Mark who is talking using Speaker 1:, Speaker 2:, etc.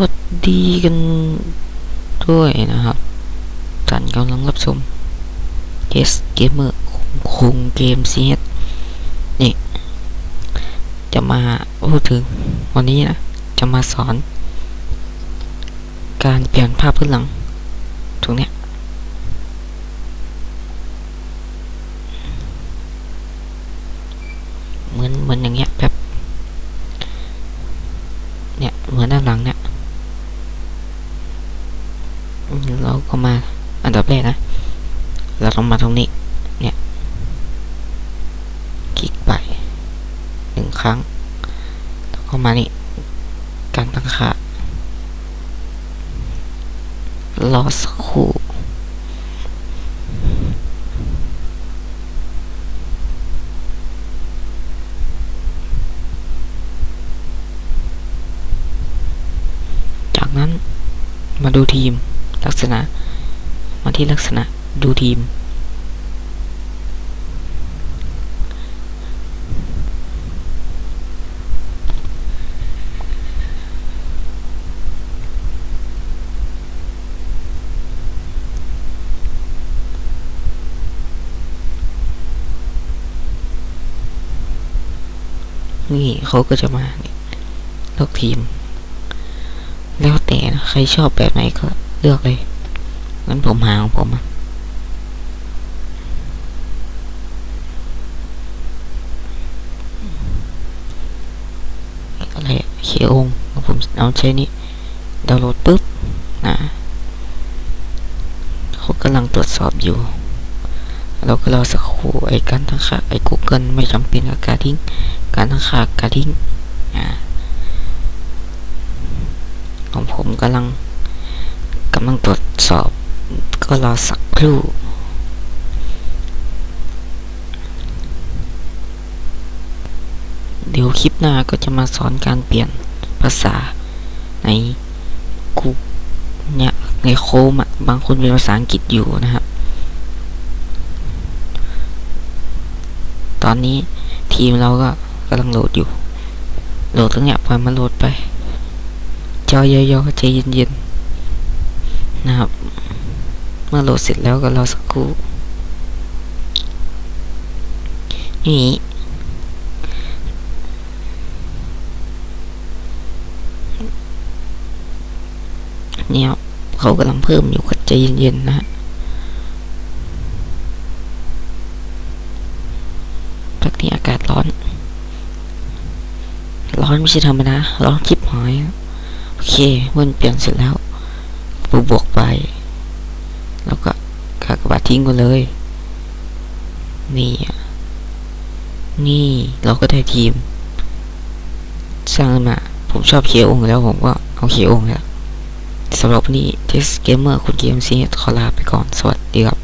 Speaker 1: วัสดีกันด้วยนะครับท่านกำลังรับชม Yes Gamer คงเกมซีเอสนี่ จะมาพูดถึงวันนี้นะ จะมาสอน การเปลี่ยนภาพพื้นหลังตรงเนี้ยเหมือนเหมือนอย่างเงี้ยแบบเนี่ยเหมือนด้านหลังเนี่ย เราก็มาอันดับแรกนะ เราต้องมาตรงนี้ เนี่ย คลิกไปหนึ่งครั้ง แล้วก็มานี่ การตั้งค่ารอสักครู่จากนั้นมาดูทีม ลักษณะ มาที่ลักษณะดูทีม นี่เขาก็จะมาเลือกทีม แล้วแต่นะใครชอบแบบไหนก็ เลือกเลยงั้นผมหาของผมอะอะไรเขียวองผมเอาใช้นี้ดาวน์โหลดปุ๊บนะเขากำลังตรวจสอบอยู่ เราก็รอสักครู่ไอ้การตั้งค่าไอ้ Google ไม่จำเป็นกับการทิ้ง การตั้งค่าการทิ้งอ่าของผมกำลัง กำลังตรวจสอบ ก็รอสักครู่เดี๋ยวคลิปหน้าก็จะมาสอนการเปลี่ยนภาษาในกูเนี่ยในโคมอะบางคนเป็นภาษาอังกฤษอยู่นะครับ ตอนนี้ทีมเราก็กำลังโหลดอยู่ โหลดตรงเนี้ยปล่อยมันโหลดไปจอยอยๆใจเย็นๆ นะครับ เมื่อโหลดเสร็จแล้วก็รอสักครู่นี่เนี่ยเขากำลังเพิ่มอยู่ก็ใจเย็นๆนะพักนี้อากาศร้อน ร้อนไม่ใช่ธรรมดาร้อนคลิปหอยโอเคเมื่อนเปลี่ยนเสร็จแล้ว ปูบวกไป แล้วก็กากบาททิ้งกันเลย นี่ นี่เราก็ได้ทีม สร้างมา ผมชอบเขียวองค์แล้วผมก็เอาเขียวองค์แล้วสำหรับนนี้เทสเกมเมอร์คุณเกมซีขอลาไปก่อน สวัสดีครับ